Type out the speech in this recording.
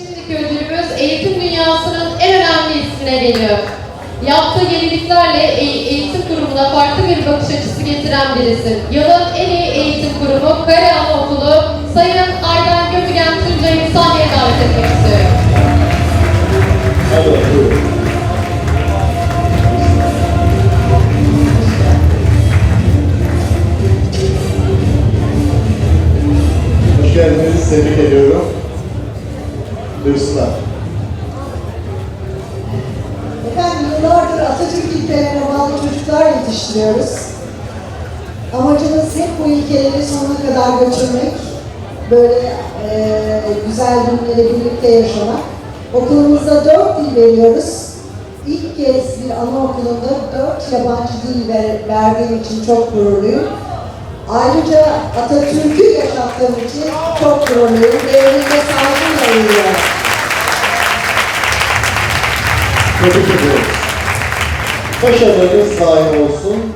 Şimdiki ödülümüz eğitim dünyasının en önemli ismine geliyor. Yaptığı yeniliklerle e- eğitim kurumuna farklı bir bakış açısı getiren birisi. Yılın en iyi eğitim kurumu Kare Anaokulu Sayın Aydan Gömügen Tuncay'ı sahneye davet etmek istiyorum. Evet, buyurun. Geldiniz, tebrik ediyorum. Buyursunlar. Efendim yıllardır Atatürk ilkelerine bağlı çocuklar yetiştiriyoruz. Amacımız hep bu ilkeleri sonuna kadar götürmek, böyle eee, güzel günleri birlikte yaşamak. Okulumuzda dört dil veriyoruz. İlk kez bir anaokulunda dört yabancı dil ver, verdiğim için çok gururluyum. Ayrıca Atatürk'ü yaşattığım için çok gururluyum. Devrinde saygıyla eğiliyorum. Tebrik ediyoruz. Başarılarınız daim olsun.